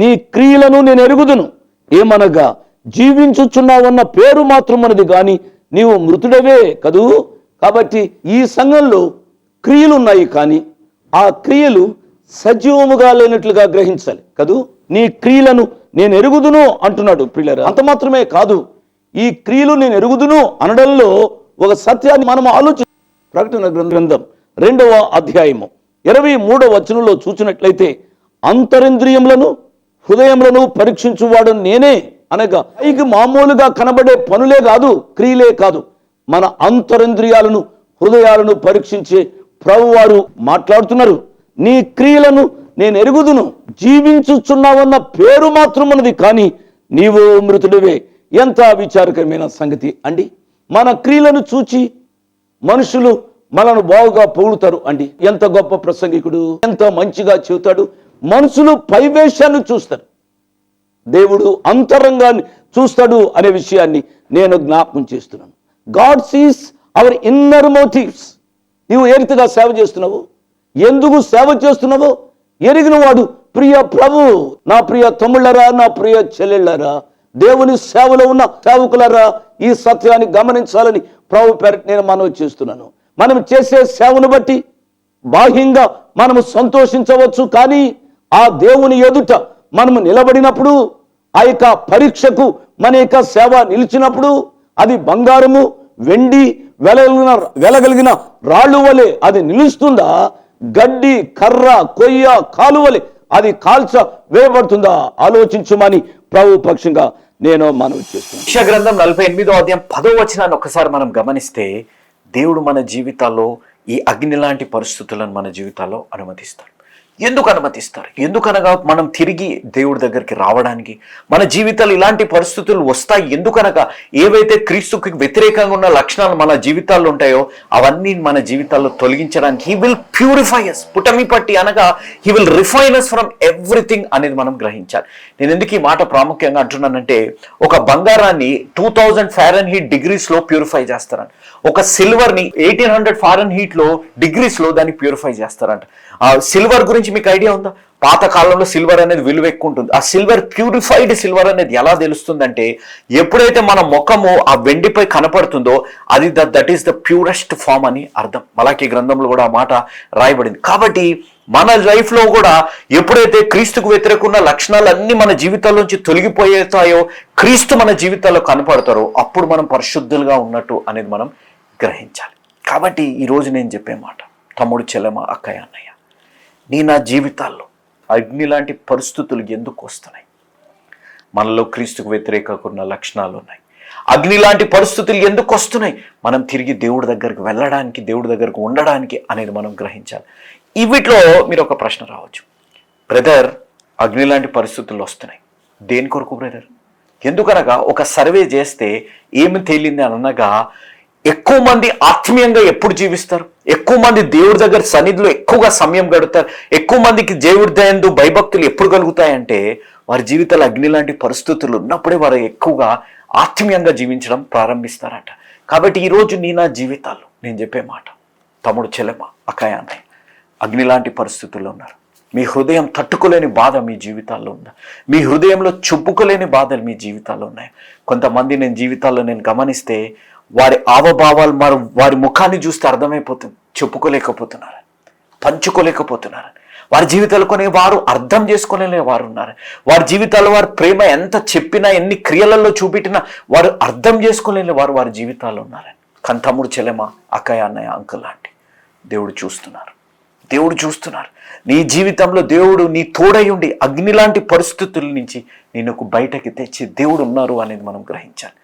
నీ క్రియలను నేను ఎరుగుదును. ఏమనగా జీవించుచున్నావన్న పేరు మాత్రం మనది గాని నీవు మృతుడవే కదూ? కాబట్టి ఈ సంఘంలో క్రియలు ఉన్నాయి కానీ ఆ క్రియలు సజీవముగా లేనట్లుగా గ్రహించాలి కదూ? నీ క్రియలను నేను ఎరుగుదును అంటున్నాడు ప్రియులరా. అంత మాత్రమే కాదు ఈ క్రియలు నేను ఎరుగుదును అనడంలో ఒక సత్యాన్ని మనం ఆలోచి ప్రకటన గ్రంథం రెండవ అధ్యాయము ఇరవై మూడవ వచనంలో చూసినట్లయితే అంతరింద్రియములను హృదయములను పరీక్షించువాడు నేనే అనగా పైకి మామూలుగా కనబడే పనులే కాదు క్రియలే కాదు. మన అంతరింద్రియాలను హృదయాలను పరీక్షించే ప్రభువారు మాట్లాడుతున్నారు. నీ క్రియలను నేను ఎరుగుదును. జీవించుచున్నావన్న పేరు మాత్రం కానీ నీవు మృతుడివే. ఎంత విచారకరమైన సంగతి అండి. మన క్రియలను చూచి మనుషులు మనను బాగుగా పొగుడుతారు అండి. ఎంత గొప్ప ప్రసంగికుడు ఎంత మంచిగా చెబుతాడు. మనుషులు పైవేశాన్ని చూస్తారు. దేవుడు అంతరంగాన్ని చూస్తాడు అనే విషయాన్ని నేను జ్ఞాపకం చేస్తున్నాను. God sees our inner motives. నీవు ఏ రీతిగా సేవ చేస్తున్నావు ఎందుకు సేవ చేస్తున్నావో ఎరిగిన వాడు ప్రియ ప్రభు నా ప్రియ తమ్ముళ్ళరా నా ప్రియ చెల్లెళ్ళరా దేవుని సేవలో ఉన్న సేవకులరా ఈ సత్యాన్ని గమనించాలని ప్రభు పేరట నేను మనవి చేస్తున్నాను. మనం చేసే సేవను బట్టి బాహ్యంగా మనము సంతోషించవచ్చు కానీ ఆ దేవుని ఎదుట మనము నిలబడినప్పుడు ఆ యొక్క పరీక్షకు మన యొక్క సేవ నిలిచినప్పుడు అది బంగారము వెండి వెలగలిగిన వెలగలిగిన రాళ్ళు వలె అది నిలుస్తుందా? గడ్డి కర్ర కొయ్య కాలువలే అది కాల్చ వేయబడుతుందా? ఆలోచించమని ప్రభు పక్షంగా నేను మనవి చేస్తున్నాను. యెషయా గ్రంథం నలభై ఎనిమిదో అధ్యాయం పదో వచనాన్ని ఒకసారి మనం గమనిస్తే దేవుడు మన జీవితాల్లో ఈ అగ్ని లాంటి పరిస్థితులను మన జీవితాల్లో అనుమతిస్తాడు. ఎందుకు అనుమతిస్తారు? ఎందుకనగా మనం తిరిగి దేవుడి దగ్గరికి రావడానికి? మన జీవితాలు ఇలాంటి పరిస్థితులు వస్తాయి. ఎందుకనగా ఏవైతే క్రీస్తుకి వ్యతిరేకంగా ఉన్న లక్షణాలు మన జీవితాల్లో ఉంటాయో అవన్నీ మన జీవితాల్లో తొలగించడానికి హీ విల్ ప్యూరిఫైయర్స్ పుటమి పట్టి అనగా he will refine from everything అనేది మనం గ్రహించాలి. నేను ఎందుకు ఈ మాట ప్రాముఖ్యంగా అంటున్నానంటే ఒక బంగారాన్ని టూ థౌజండ్ ఫారెన్ హీట్ డిగ్రీస్లో ప్యూరిఫై చేస్తారంట. ఒక సిల్వర్ని ఎయిటీన్ హండ్రెడ్ ఫారెన్ హీట్లో డిగ్రీస్లో దాన్ని ప్యూరిఫై చేస్తారంట. ఆ సిల్వర్ గురించి మీకు ఐడియా ఉందా? పాతకాలంలో సిల్వర్ అనేది విలువ ఎక్కువ ఉంటుంది. ఆ సిల్వర్ ప్యూరిఫైడ్ సిల్వర్ అనేది ఎలా తెలుస్తుందంటే ఎప్పుడైతే మన ముఖము ఆ వెండిపై కనపడుతుందో అది the that is the purest form అని అర్థం. మలాకి గ్రంథంలో కూడా ఆ మాట రాయబడింది. కాబట్టి మన లైఫ్లో కూడా ఎప్పుడైతే క్రీస్తుకు వ్యతిరేకున్న లక్షణాలన్నీ మన జీవితాల్లోంచి తొలగిపోయేతాయో క్రీస్తు మన జీవితాల్లో కనపడతారో అప్పుడు మనం పరిశుద్ధులుగా ఉన్నట్టు అనేది మనం గ్రహించాలి. కాబట్టి ఈరోజు నేను చెప్పే మాట తమ్ముడు చెల్లెమ అక్కయ్య అన్నయ్య నీ నా జీవితాల్లో అగ్ని లాంటి పరిస్థితులు ఎందుకు వస్తున్నాయి? మనలో క్రీస్తుకు వ్యతిరేకంగా ఉన్న లక్షణాలు ఉన్నాయి. అగ్ని లాంటి పరిస్థితులు ఎందుకు వస్తున్నాయి? మనం తిరిగి దేవుడి దగ్గరికి వెళ్ళడానికి దేవుడి దగ్గరకు ఉండడానికి అనేది మనం గ్రహించాలి. ఇవిట్లో మీరు ఒక ప్రశ్న రావచ్చు. బ్రదర్ అగ్ని లాంటి పరిస్థితులు వస్తున్నాయి. దేని కొరకు బ్రదర్? ఎందుకనగా ఒక సర్వే చేస్తే ఏమి తేలింది అని అనగా ఎక్కువ మంది ఆత్మీయంగా ఎప్పుడు జీవిస్తారు? ఎక్కువ మంది దేవుడి దగ్గర సన్నిధిలో ఎక్కువగా సమయం గడుపుతారు. ఎక్కువ మందికి దేవుడి దయందు భయభక్తులు ఎప్పుడు కలుగుతాయంటే వారి జీవితాలు అగ్ని లాంటి పరిస్థితులు ఉన్నప్పుడే వారు ఎక్కువగా ఆత్మీయంగా జీవించడం ప్రారంభిస్తారట. కాబట్టి ఈరోజు నీ నా జీవితాలు నేను చెప్పే మాట. తమ్ముడు చెల్లెమ్మ అక్కయ్య అగ్ని లాంటి పరిస్థితుల్లో ఉన్నారు. మీ హృదయం తట్టుకోలేని బాధ మీ జీవితాల్లో ఉందా. మీ హృదయంలో చెప్పుకోలేని బాధలు మీ జీవితాల్లో ఉన్నాయి. కొంతమంది నేను జీవితాల్లో నేను గమనిస్తే వారి ఆవభావాలు మరి వారి ముఖాన్ని చూస్తే అర్థమైపోతుంది. చెప్పుకోలేకపోతున్నారు. పంచుకోలేకపోతున్నారు. వారి జీవితాలు కొన్ని వారు అర్థం చేసుకోలేని వారు ఉన్నారు వారి జీవితాల్లో వారి ప్రేమ ఎంత చెప్పినా ఎన్ని క్రియలలో చూపెట్టినా వారు అర్థం చేసుకోలేని వారు వారి జీవితాల్లో ఉన్నారు. కానీ తమ్ముడు చెల్లెమ అక్కయ్య అన్నయ్య అంకుల్ లాంటి దేవుడు చూస్తున్నారు. దేవుడు చూస్తున్నారు. నీ జీవితంలో దేవుడు నీ తోడై ఉండి అగ్ని లాంటి పరిస్థితుల నుంచి నిన్ను బయటకి తెచ్చి దేవుడు ఉన్నారు అనేది మనం గ్రహించాలి.